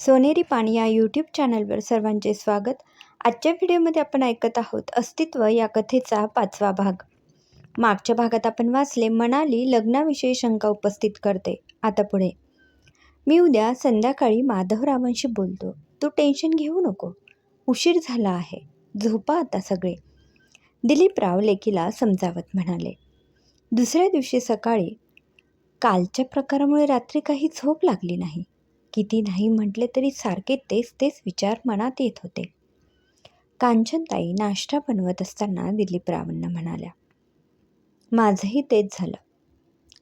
सोनेरी पाणी या यूट्यूब चॅनलवर सर्वांचे स्वागत. आजच्या व्हिडिओमध्ये आपण ऐकत आहोत अस्तित्व या कथेचा पाचवा भाग. मागच्या भागात आपण वाचले मनाली लग्नाविषयी शंका उपस्थित करते. आता पुढे. मी उद्या संध्याकाळी माधवरावांशी बोलतो. तू टेन्शन घेऊ नको. उशीर झाला आहे. झोपा आता सगळे. दिलीपराव लेकीला समजावत म्हणाले. दुसऱ्या दिवशी सकाळी कालच्या प्रकारामुळे रात्री काही झोप लागली नाही. किती नाही म्हटले तरी सारखे तेच तेच विचार मनात येत होते. कांचनताई नाश्ता बनवत असताना दिलीपरावांना म्हणाल्या माझंही तेच झालं.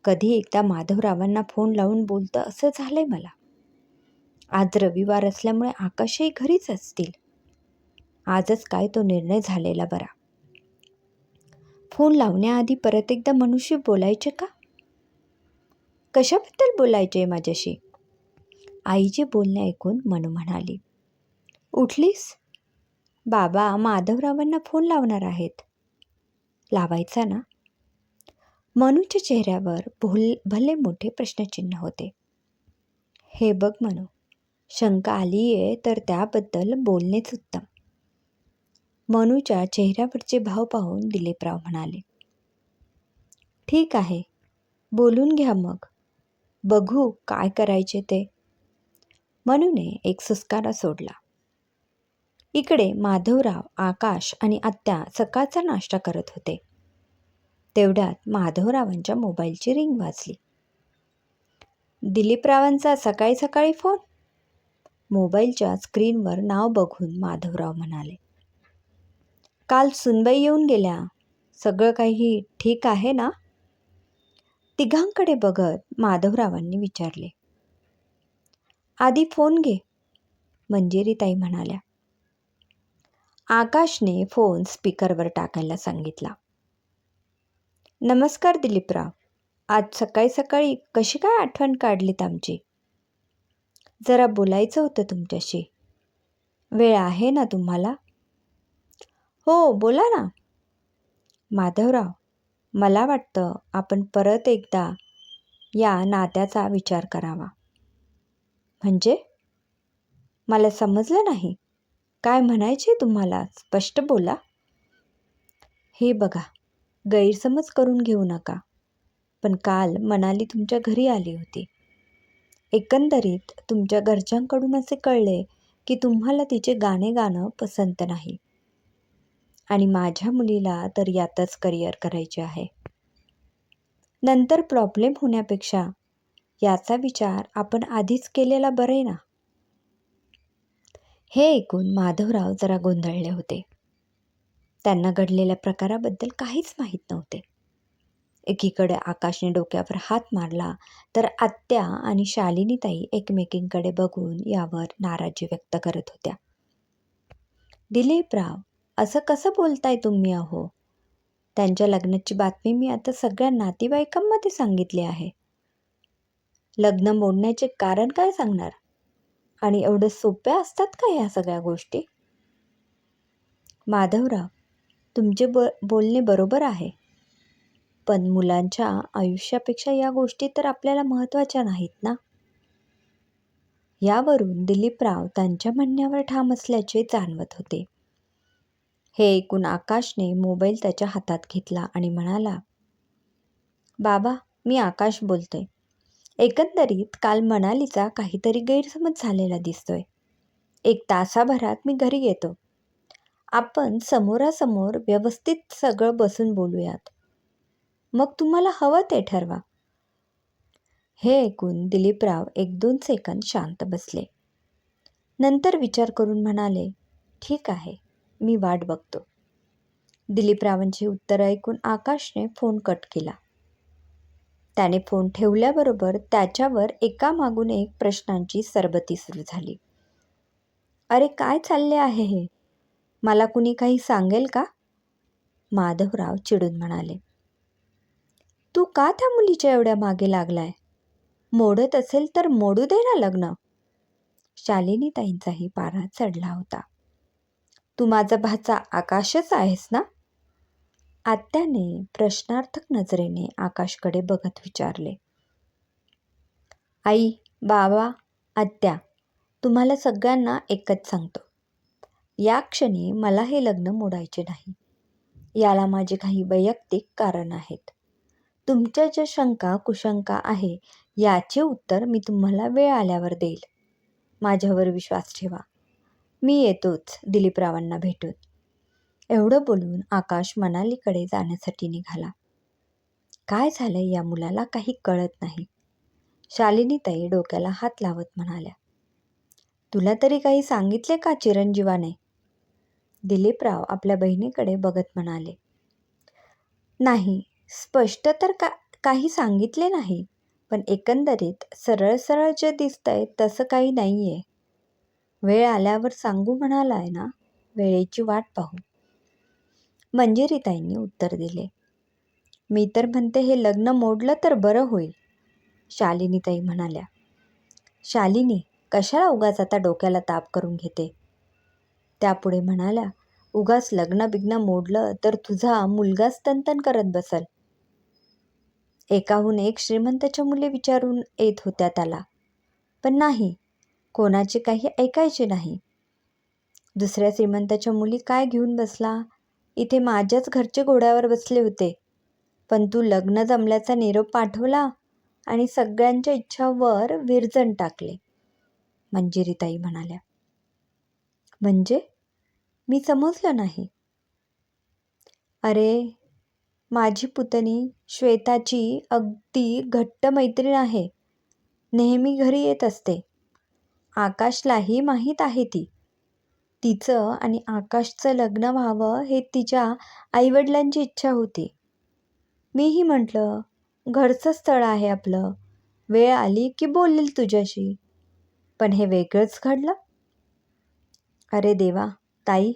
कधी एकदा माधवरावांना फोन लावून बोलतं असं झालंय मला. आज रविवार असल्यामुळे आकाशही घरीच असतील. आजच काय तो निर्णय झालेला बरा. फोन लावण्याआधी परत एकदा मनुष्य बोलायचे का? कशाबद्दल बोलायचे माझ्याशी? आईचे बोलणे ऐकून मनू म्हणाली उठलीस? बाबा माधवरावांना फोन लावणार आहेत. लावायचा ना. मनूच्या चेहऱ्यावर भोल भले मोठे प्रश्नचिन्ह होते. हे बघ मनू शंका आली आहे तर त्याबद्दल बोलणेच उत्तम. मनूच्या चेहऱ्यावरचे भाव पाहून दिलीपराव म्हणाले ठीक आहे बोलून घ्या मग. बघू काय करायचे ते. मनूने एक सुस्कारा सोडला. इकडे माधवराव आकाश आणि आत्या सकाळचा नाश्ता करत होते. तेवढ्यात माधवरावांच्या मोबाईलची रिंग वाजली. दिलीपरावांचा सकाळी सकाळी फोन? मोबाईलच्या स्क्रीनवर नाव बघून माधवराव म्हणाले. काल सुनबाई येऊन गेल्या. सगळं काही ठीक आहे ना? तिघांकडे बघत माधवरावांनी विचारले. आधी फोन घे. म्हणजे मंजिरीताई म्हणाल्या. आकाशने फोन स्पीकरवर टाकायला सांगितला. नमस्कार दिलीपराव. आज सकाळी सकाळी कशी काय आठवण काढलीत आमची? जरा बोलायचं होतं तुमच्याशी. वेळ आहे ना तुम्हाला? हो बोला ना. माधवराव मला वाटतं आपण परत एकदा या नात्याचा विचार करावा. म्हणजे? मला समजलं नाही. काय म्हणायचे तुम्हाला? स्पष्ट बोला. हे बघा गैरसमज करून घेऊ नका. पण काल मनाली तुमच्या घरी आली होती. एकंदरीत तुमच्या घरच्यांकडून असे कळले की तुम्हाला तिचे गाणे गाणं पसंत नाही. आणि माझ्या मुलीला तर यातच करिअर करायचे आहे. नंतर प्रॉब्लेम होण्यापेक्षा याचा विचार आपण आधीच केलेला बरे ना? हे ऐकून माधवराव जरा गोंधळले होते. त्यांना घडलेल्या प्रकाराबद्दल काहीच माहीत नव्हते. एकीकडे आकाशने डोक्यावर हात मारला तर आत्या आणि शालिनीताई एकमेकींकडे बघून यावर नाराजी व्यक्त करत होत्या. दिलीपराव असं कसं बोलताय तुम्ही अहो? त्यांच्या लग्नाची बातमी मी आता सगळ्या नातेवाईकांमध्ये सांगितली आहे. लग्न मोडण्याचे कारण काय सांगणार? आणि एवढं सोप्या असतात का ह्या सगळ्या गोष्टी? माधवराव तुमचे ब बोलणे बरोबर आहे. पण मुलांच्या आयुष्यापेक्षा या गोष्टी तर आपल्याला महत्त्वाच्या नाहीत ना? यावरून दिलीपराव त्यांच्या म्हणण्यावर ठाम असल्याचे जाणवत होते. हे ऐकून आकाशने मोबाईल त्याच्या हातात घेतला आणि म्हणाला बाबा मी आकाश बोलतोय. एकंदरीत काल मनालीचा काहीतरी गैरसमज झालेला दिसतोय. एक तासाभरात मी घरी येतो. आपण समोरासमोर व्यवस्थित सगळं बसून बोलूयात. मग तुम्हाला हवं ते ठरवा. हे ऐकून दिलीपराव एक दोन सेकंद शांत बसले. नंतर विचार करून म्हणाले ठीक आहे मी वाट बघतो. दिलीपरावांची उत्तर ऐकून आकाशने फोन कट केला. त्याने फोन ठेवल्याबरोबर त्याच्यावर एकामागून एक प्रश्नांची सरबती सुरू झाली. अरे काय चालले आहे हे? मला कुणी काही सांगेल का? माधवराव चिडून म्हणाले. तू का त्या मुलीच्या एवढ्या मागे लागलाय? मोडत असेल तर मोडू दे ना लग्न. शालिनीताईंचाही पारा चढला होता. तू माझा भाचा आकाशच आहेस ना? आत्याने प्रश्नार्थक नजरेने आकाशकडे बघत विचारले. आई बाबा आत्या तुम्हाला सगळ्यांना एकच सांगतो. या क्षणी मला हे लग्न मोडायचे नाही. याला माझे काही वैयक्तिक कारण आहेत. तुमच्या ज्या शंका कुशंका आहे याचे उत्तर मी तुम्हाला वेळ आल्यावर देईल. माझ्यावर विश्वास ठेवा. मी येतोच दिलीपरावांना भेटून. एवढं बोलून आकाश मनालीकडे जाण्यासाठी निघाला. काय झालंय या मुलाला काही कळत नाही. शालिनीताई डोक्याला हात लावत म्हणाल्या. तुला तरी काही सांगितले का चिरंजीवाने? दिलीपराव आपल्या बहिणीकडे बघत म्हणाले. नाही स्पष्ट तर का काही सांगितले नाही पण एकंदरीत सरळ सरळ जे दिसतंय तसं काही नाही आहे वेळ आल्यावर सांगू म्हणालाय ना? वेळेची वाट पाहू. मंजिरीताईंनी उत्तर दिले. मी तर म्हणते हे लग्न मोडलं तर बरं होईल शालिनीताई म्हणाल्या. शालिनी कशाला उगाच आता डोक्याला ताप करून घेते? त्यापुढे म्हणाल्या उगाच लग्न बिग्न मोडलं तर तुझा मुलगाच तनतन करत बसल. एकाहून एक श्रीमंताच्या मुली विचारून येत होत्या त्याला. पण नाही कोणाचे काही ऐकायचे नाही. दुसऱ्या श्रीमंताच्या मुली काय घेऊन बसला? इथे माझ्याच घरचे घोड्यावर बसले होते. पण तू लग्न जमल्याचा निरोप पाठवला आणि सगळ्यांच्या इच्छावर विरजण टाकले. मंजिरीताई म्हणाल्या म्हणजे? मी समजलं नाही. अरे माझी पुतणी श्वेताची अगदी घट्ट मैत्रीण आहे. नेहमी घरी येत असते. आकाशलाही माहीत आहे ती. तिचं आणि आकाशचं लग्न व्हावं हे तिच्या आईवडिलांची इच्छा होती. मीही म्हटलं घरचं स्थळ आहे आपलं. वेळ आली की बोलेल तुझ्याशी. पण हे वेगळंच घडलं. अरे देवा ताई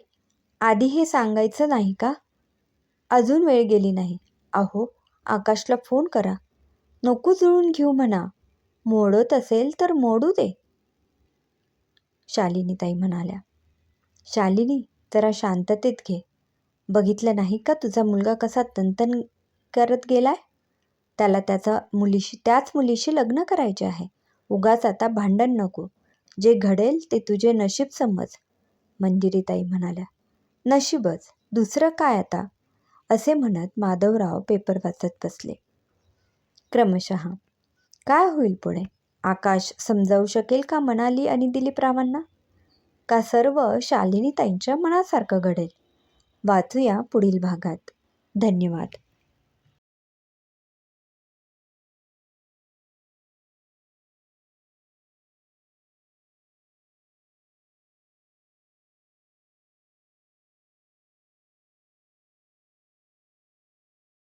आधी हे सांगायचं नाही का? अजून वेळ गेली नाही. अहो आकाशला फोन करा. नको जुळून घेऊ म्हणा. मोडत असेल तर मोडू दे. शालिनी ताई म्हणाल्या. शालिनी जरा शांततेत घे. बघितलं नाही का तुझा मुलगा कसा तंतन करत गेलाय? त्याला त्याचा मुलीशी त्याच मुलीशी लग्न करायचे आहे. उगाच आता भांडण नको. जे घडेल ते तुझे नशीब समज मंजिरीताई म्हणाल्या. नशीबच? दुसरं काय आता? असे म्हणत माधवराव पेपर वाचत बसले. क्रमशः काय होईल पुढे? आकाश समजावू शकेल का मनाली आणि दिलीपरावांना का सर्व शालिनीताईंच्या मनासारखं घडेल? वाचूया पुढील भागात. धन्यवाद.